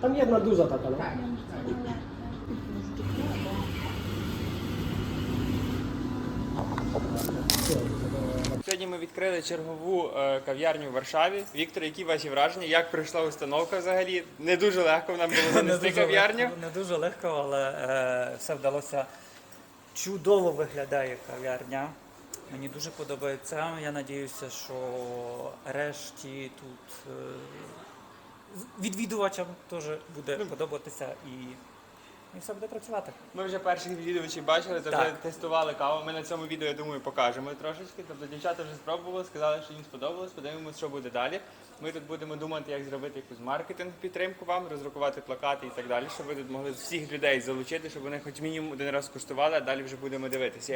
Там jedna duża taka, no. Сьогодні ми відкрили чергову е, кав'ярню в Варшаві. Віктор, які ваші враження? Як пройшла установка взагалі? Не дуже легко нам було занести кав'ярню. легко, не дуже легко, але е, все вдалося. Чудово виглядає кав'ярня. Мені дуже подобається. Я надіюся, що решті тут е, відвідувачам теж буде подобатися і, і все буде працювати. Ми вже перших відвідувачів бачили, то вже Так. тестували каву. Ми на цьому відео, я думаю, покажемо трошечки. Тобто дівчата вже спробували, сказали, що їм сподобалось. Подивимося, що буде далі. Ми тут будемо думати, як зробити якусь маркетинг підтримку вам, роздрукувати плакати і так далі, щоб ви тут могли всіх людей залучити, щоб вони хоч мінімум один раз куштували, а далі вже будемо дивитися.